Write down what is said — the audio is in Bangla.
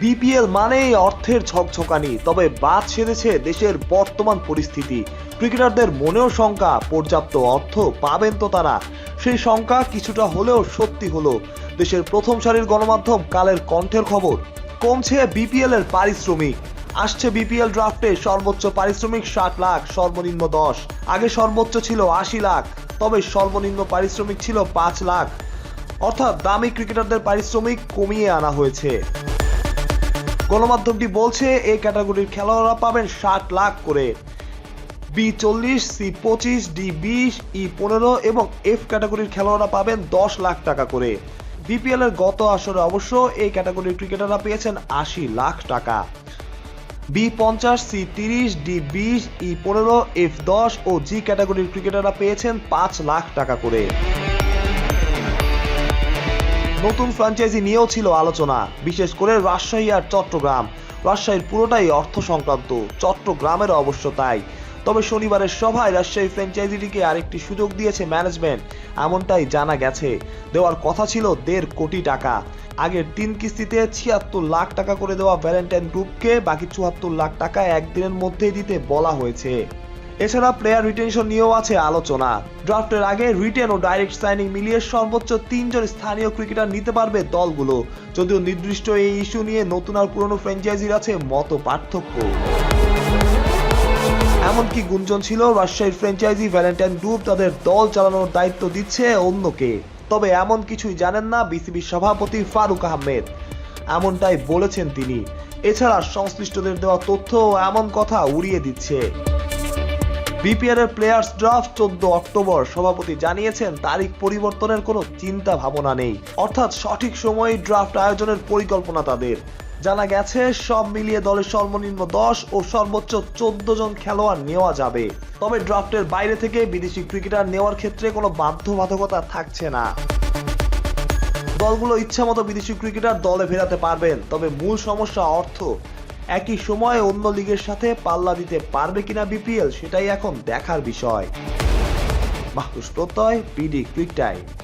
বিপিএল মানেই অর্থের ঝকঝকানি, তবে বাদ সেরেছে দেশের বর্তমান পরিস্থিতি। ক্রিকেটারদের মনেও শঙ্কা, পর্যাপ্ত অর্থ পাবেন তো তারা। সেই শঙ্কা কিছুটা হলেও সত্যি হলো। দেশের প্রথম সারির গণমাধ্যম কালের কণ্ঠের খবর। কমছে বিপিএল এর পারিশ্রমিক। আসছে বিপিএল ড্রাফটে সর্বোচ্চ পারিশ্রমিক ষাট লাখ, সর্বনিম্ন দশ। আগে সর্বোচ্চ ছিল আশি লাখ, তবে সর্বনিম্ন পারিশ্রমিক ছিল পাঁচ লাখ। অর্থাৎ দামি ক্রিকেটারদের পারিশ্রমিক কমিয়ে আনা হয়েছে। গণমাধ্যমটি বলছে, এই ক্যাটাগরির খেলোয়াড়রা পাবেন ষাট লাখ করে। বি চল্লিশ, সি পঁচিশ, ডি বিশ, ই পনেরো এবং এফ ক্যাটাগরির খেলোয়াড়রা পাবেন দশ লাখ টাকা করে। বিপিএল এর গত আসরে অবশ্য এই ক্যাটাগরির ক্রিকেটাররা পেয়েছেন আশি লাখ টাকা। বি পঞ্চাশ, সি তিরিশ, ডি বিশ, ই পনেরো, এফ দশ ও জি ক্যাটাগরির ক্রিকেটাররা পেয়েছেন পাঁচ লাখ টাকা করে। নতুন ফ্র্যাঞ্চাইজি নিয়েও ছিল আলোচনা, বিশেষ করে রাজশাহী আর চট্টগ্রাম। রাজশাহীর পুরোটাই অর্থ সংক্রান্ত, চট্টগ্রামের অবশ্য তাই। তবে শনিবারের সভায় রাজশাহী ফ্র্যাঞ্চাইজিটিকে আরেকটি সুযোগ দিয়েছে ম্যানেজমেন্ট, এমনটাই জানা গেছে। দেওয়ার কথা ছিল দেড় কোটি টাকা। আগের তিন কিস্তিতে ছিয়াত্তর লাখ টাকা করে দেওয়া ভ্যালেন্টাইন গ্রুপকে বাকি চুয়াত্তর লাখ টাকা একদিনের মধ্যেই দিতে বলা হয়েছে। এছাড়া প্লেয়ার রিটেনশন নিয়েও আছে আলোচনা। ড্রাফটের আগে রিটেন ও ডাইরেক্ট সাইনিং মিলিয়ে সর্বোচ্চ তিনজন স্থানীয় ক্রিকেটার নিতে পারবে দলগুলো। যদিও নির্দিষ্ট এই ইস্যু নিয়ে নতুন আর পুরনো ফ্র্যাঞ্চাইজির আছে মত পার্থক্য এমনকি গুঞ্জন ছিল, রাজশাহীর ফ্র্যাঞ্চাইজি ভ্যালেন্টাইন গ্রুপ তাদের দল চালানোর দায়িত্ব দিচ্ছে অন্যকে। তবে এমন কিছুই জানেন না বিসিবির সভাপতি ফারুক আহমেদ। এমনটাই বলেছেন তিনি। এছাড়া সংশ্লিষ্টদের দেওয়া তথ্য এমন কথা উড়িয়ে দিচ্ছে। বিপিএল এর প্লেয়ার্স ড্রাফট চোদ্দ অক্টোবর। সভাপতি জানিয়েছেন, তারিখ পরিবর্তনের কোনো চিন্তা ভাবনা নেই। অর্থাৎ সঠিক সময়ে ড্রাফট আয়োজনের পরিকল্পনা তাদের। জানা গেছে, সব মিলিয়ে দলের সর্বনিম্ন দশ ও সর্বোচ্চ চোদ্দ জন খেলোয়াড় নেওয়া যাবে। তবে ড্রাফটের বাইরে থেকে বিদেশি ক্রিকেটার নেওয়ার ক্ষেত্রে কোনো বাধ্যবাধকতা থাকছে না। দলগুলো ইচ্ছামতো বিদেশি ক্রিকেটার দলে ফেরাতে পারবেন। তবে মূল সমস্যা অর্থ। একই সময়ে অন্য লিগের সাথে পাল্লা দিতে পারবে কিনা বিপিএল, সেটাই এখন দেখার বিষয়। মাহতুস প্রত্যয়, বিডি ক্রিক টাইম।